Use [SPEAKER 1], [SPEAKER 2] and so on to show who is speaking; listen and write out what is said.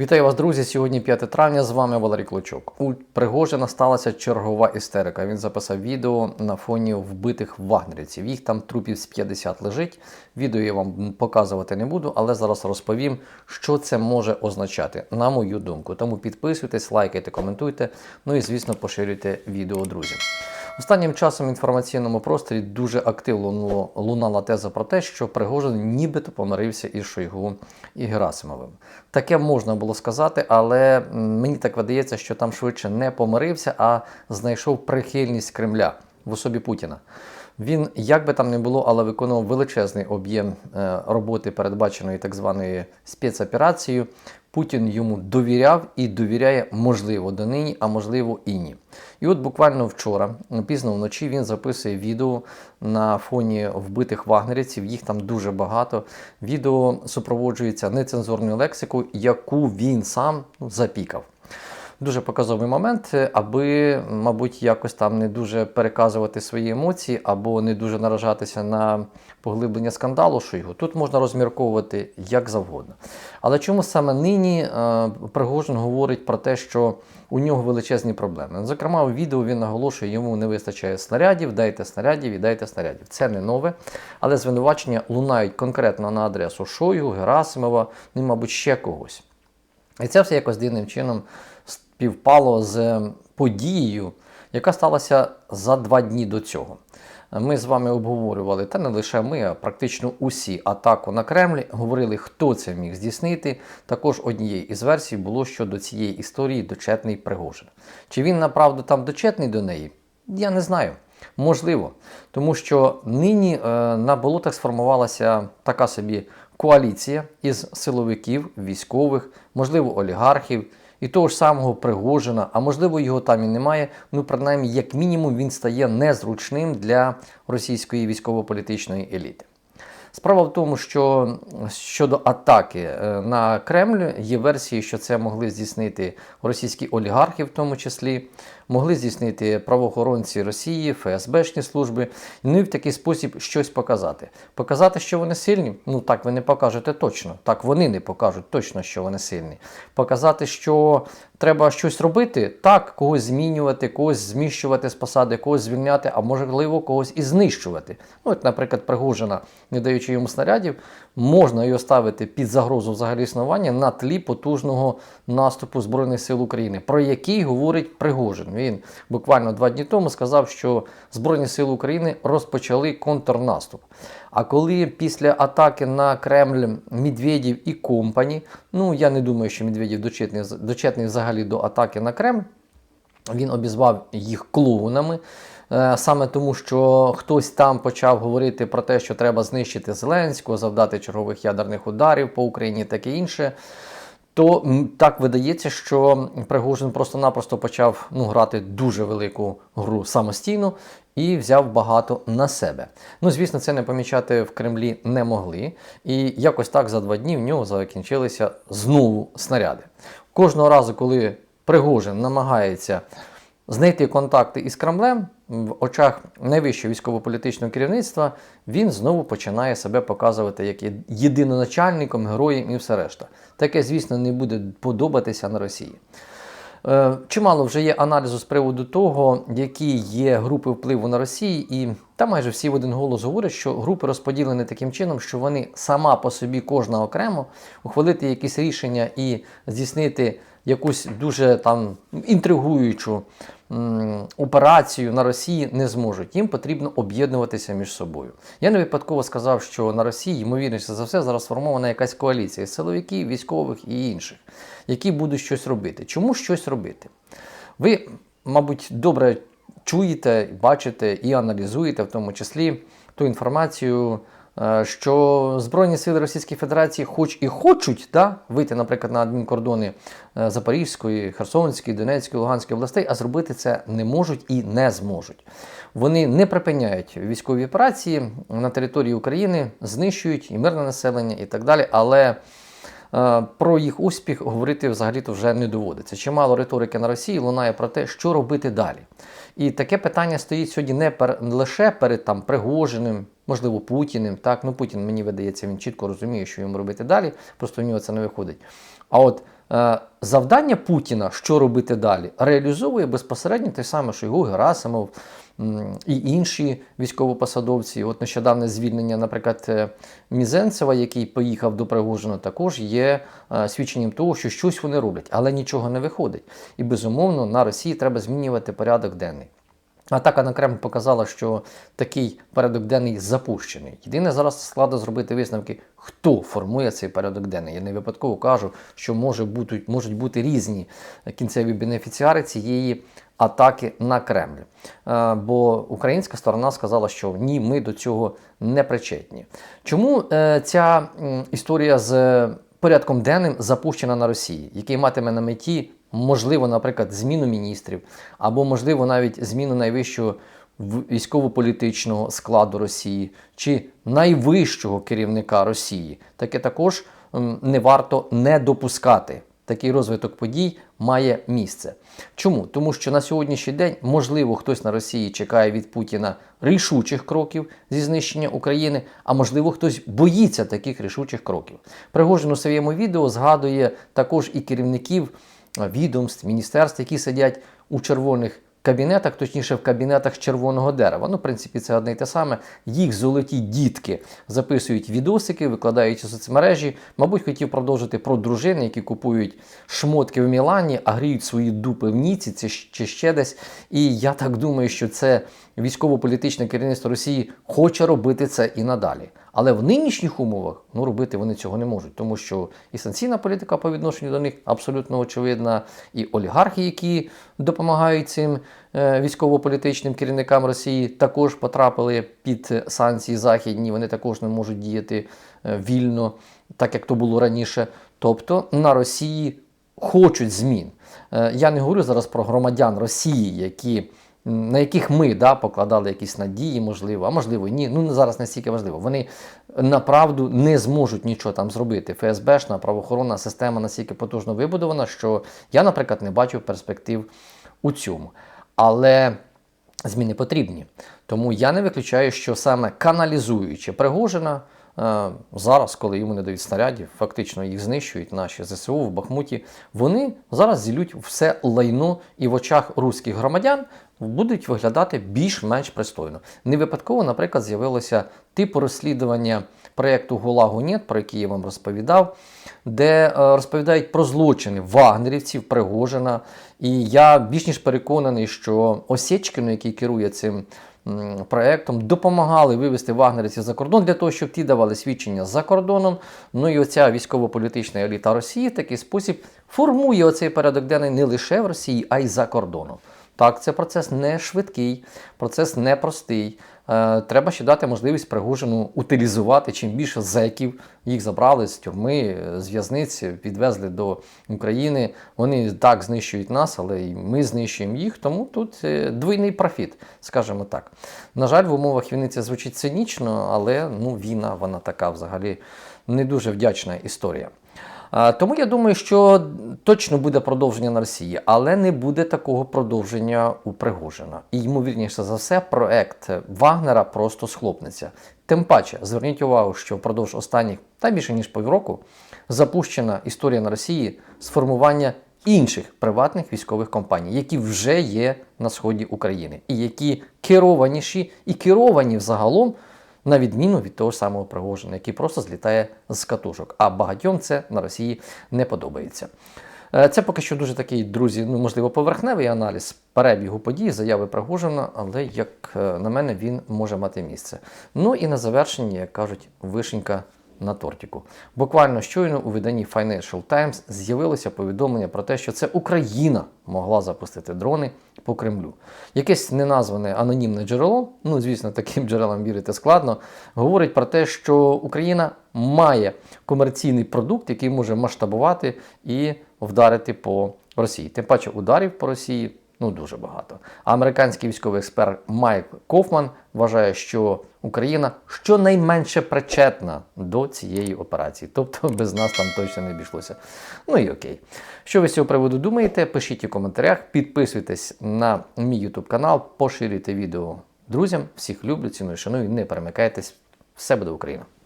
[SPEAKER 1] Вітаю вас, друзі! Сьогодні 5 травня. З вами Валерій Клочок. У Пригожина сталася чергова істерика. Він записав відео на фоні вбитих вагнерівців. Їх там трупів з 50 лежить. Відео я вам показувати не буду, але зараз розповім, що це може означати, на мою думку. Тому підписуйтесь, лайкайте, коментуйте. Ну і звісно, поширюйте відео друзям. Останнім часом в інформаційному просторі дуже активно лунала теза про те, що Пригожин нібито помирився із Шойгу і Герасимовим. Таке можна було сказати, але мені так видається, що там швидше не помирився, а знайшов прихильність Кремля в особі Путіна. Він, як би там не було, але виконував величезний об'єм е, роботи, передбаченої так званою спецоперацією. Путін йому довіряв і довіряє, можливо, донині, а можливо і ні. І от буквально вчора, пізно вночі, він записує відео на фоні вбитих вагнерівців. Їх там дуже багато. Відео супроводжується нецензурною лексикою, яку він сам ну, запікав. Дуже показовий момент, е, аби, мабуть, якось там не дуже переказувати свої емоції або не дуже наражатися на поглиблення скандалу Шойгу. Тут можна розмірковувати як завгодно. Але чому саме нині е, Пригожин говорить про те, що у нього величезні проблеми? Зокрема, у відео він наголошує, йому не вистачає снарядів, дайте снарядів і дайте снарядів. Це не нове, але звинувачення лунають конкретно на адресу Шойгу, Герасимова, ну мабуть, ще когось. І це все якось дивним чином співпало з подією, яка сталася за два дні до цього. Ми з вами обговорювали, та не лише ми, а практично усі атаку на Кремль, говорили, хто це міг здійснити. Також однією із версій було, що до цієї історії дочетний Пригожин. Чи він направду там дочетний до неї? Я не знаю. Можливо, тому що нині е, на болотах сформувалася така собі коаліція із силовиків, військових, можливо, олігархів і того ж самого Пригожина, а можливо, його там і немає. Ну, принаймні, як мінімум, він стає незручним для російської військово-політичної еліти. Справа в тому, що щодо атаки е, на Кремль є версії, що це могли здійснити російські олігархи, в тому числі, могли здійснити правоохоронці Росії, ФСБшні служби, ну і в такий спосіб щось показати. Показати, що вони сильні? Ну так ви не покажете точно. Так вони не покажуть точно, що вони сильні. Показати, що треба щось робити, так, когось змінювати, когось зміщувати з посади, когось звільняти, а можливо, когось і знищувати. Ну, от, наприклад, Пригожина, не даючи йому снарядів, можна його ставити під загрозу взагалі існування на тлі потужного наступу Збройних сил України, про який говорить Пригожин. Він буквально два дні тому сказав, що Збройні сили України розпочали контрнаступ. А коли після атаки на Кремль Медведєв і компані, ну я не думаю, що Медведєв дочетний, дочетний взагалі до атаки на Кремль, він обізвав їх клоунами. е, Саме тому, що хтось там почав говорити про те, що треба знищити Зеленського, завдати чергових ядерних ударів по Україні, таке інше. То так видається, що Пригожин просто-напросто почав ну, грати дуже велику гру самостійно і взяв багато на себе. Ну, звісно, це не помічати в Кремлі не могли. І якось так за два дні в нього закінчилися знову снаряди. Кожного разу, коли Пригожин намагається знайти контакти із Кремлем в очах найвищого військово-політичного керівництва, він знову починає себе показувати як єдиноначальником, героєм і все решта. Таке, звісно, не буде подобатися на Росії. Е, Чимало вже є аналізу з приводу того, які є групи впливу на Росії, і та майже всі в один голос говорять, що групи розподілені таким чином, що вони сама по собі кожна окремо ухвалити якісь рішення і здійснити якусь дуже там інтригуючу операцію на Росії не зможуть. Їм потрібно об'єднуватися між собою. Я не випадково сказав, що на Росії, ймовірніше за все, зараз сформована якась коаліція з силовиків, військових і інших, які будуть щось робити. Чому щось робити? Ви, мабуть, добре чуєте, бачите і аналізуєте, в тому числі ту інформацію, що Збройні сили Російської Федерації, хоч і хочуть да, вийти, наприклад, на адмінкордони е, Запорізької, Херсонської, Донецької, Луганської областей, а зробити це не можуть і не зможуть. Вони не припиняють військові операції на території України, знищують і мирне населення, і так далі. Але Е, Про їх успіх говорити взагалі-то вже не доводиться. Чимало риторики на Росії лунає про те, що робити далі. І таке питання стоїть сьогодні не пер, лише перед там Пригожиним, можливо, Путіним. Так, ну Путін мені видається, він чітко розуміє, що йому робити далі, просто в нього це не виходить. А от Е, Завдання Путіна, що робити далі, реалізовує безпосередньо те саме, що його Герасимов і інші військовопосадовці. От нещодавне звільнення, наприклад, е, Мізенцева, який поїхав до Пригожина, також є е, свідченням того, що щось вони роблять, але нічого не виходить. І безумовно на Росії треба змінювати порядок денний. Атака на Кремль показала, що такий порядок денний запущений. Єдине зараз складно зробити висновки, хто формує цей порядок денний. Я не випадково кажу, що може бути, можуть бути різні кінцеві бенефіціари цієї атаки на Кремль. Е, Бо українська сторона сказала, що ні, ми до цього не причетні. Чому е, ця історія з порядком денним запущена на Росії, який матиме на меті можливо, наприклад, зміну міністрів, або, можливо, навіть зміну найвищого військово-політичного складу Росії чи найвищого керівника Росії. Таке також не варто не допускати. Такий розвиток подій має місце. Чому? Тому що на сьогоднішній день, можливо, хтось на Росії чекає від Путіна рішучих кроків зі знищення України, а можливо, хтось боїться таких рішучих кроків. Пригожин у своєму відео згадує також і керівників відомств, міністерств, які сидять у червоних кабінетах, точніше в кабінетах червоного дерева. Ну, в принципі, це одне й те саме. Їх золоті дітки записують відосики, викладають у соцмережі. Мабуть, хотів продовжити про дружин, які купують шмотки в Мілані, а гріють свої дупи в Ніці чи ще десь. І я так думаю, що це військово-політичне керівництво Росії хоче робити це і надалі. Але в нинішніх умовах ну, робити вони цього не можуть, тому що і санкційна політика по відношенню до них абсолютно очевидна, і олігархи, які допомагають цим військово-політичним керівникам Росії, також потрапили під е, санкції західні. Вони також не можуть діяти е, вільно, так як то було раніше. Тобто на Росії хочуть змін. Е, Я не говорю зараз про громадян Росії, які на яких ми да, покладали якісь надії, можливо, а можливо, ні. Ну зараз настільки важливо. Вони направду не зможуть нічого там зробити. ФСБшна правоохоронна система настільки потужно вибудована, що я, наприклад, не бачу перспектив у цьому. Але зміни потрібні. Тому я не виключаю, що саме каналізуючи Пригожина, е, зараз, коли йому не дають снарядів, фактично їх знищують наші ЗСУ в Бахмуті, вони зараз зілють все лайно і в очах руських громадян будуть виглядати більш-менш пристойно. Не випадково, наприклад, з'явилося типу розслідування проєкту Гулагу Нєт, про який я вам розповідав, де е, розповідають про злочини вагнерівців, Пригожина. І я більш ніж переконаний, що Осєчкіну, який керує цим м, проектом, допомагали вивести вагнерівців за кордон для того, щоб ті давали свідчення за кордоном. Ну і оця військово-політична еліта Росії в такий спосіб формує оцей порядок денний не лише в Росії, а й за кордоном. Так, це процес не швидкий, процес непростий. Е, треба ще дати можливість Пригожину утилізувати чим більше зеків. Їх забрали з тюрми, з в'язниць, підвезли до України. Вони так знищують нас, але і ми знищуємо їх. Тому тут е, двійний профіт, скажімо так. На жаль, в умовах війни це звучить цинічно, але ну, війна вона така взагалі не дуже вдячна історія. Тому я думаю, що точно буде продовження на Росії, але не буде такого продовження у Пригожина. І ймовірніше за все, проект Вагнера просто схлопнеться. Тим паче, зверніть увагу, що впродовж останніх та більше ніж півроку запущена історія на Росії з формування інших приватних військових компаній, які вже є на сході України, і які керованіші і керовані взагалом на відміну від того ж самого Пригожина, який просто злітає з катушок. А багатьом це на Росії не подобається. Е, Це поки що дуже такий, друзі, ну можливо, поверхневий аналіз перебігу подій, заяви Пригожина, але як е, на мене, він може мати місце. Ну і на завершення, як кажуть, вишенька на тортику. Буквально щойно у виданні Financial Times з'явилося повідомлення про те, що це Україна могла запустити дрони по Кремлю. Якесь неназване анонімне джерело, ну звісно, таким джерелам вірити складно, говорить про те, що Україна має комерційний продукт, який може масштабувати і вдарити по Росії. Тим паче ударів по Росії ну дуже багато. Американський військовий експерт Майк Кофман вважає, що Україна щонайменше причетна до цієї операції. Тобто без нас там точно не обійшлося. Ну і окей. Що ви з цього приводу думаєте? Пишіть у коментарях, підписуйтесь на мій YouTube канал, поширюйте відео друзям. Всіх люблю, ціную, шаную, не перемикайтесь. Все буде Україна!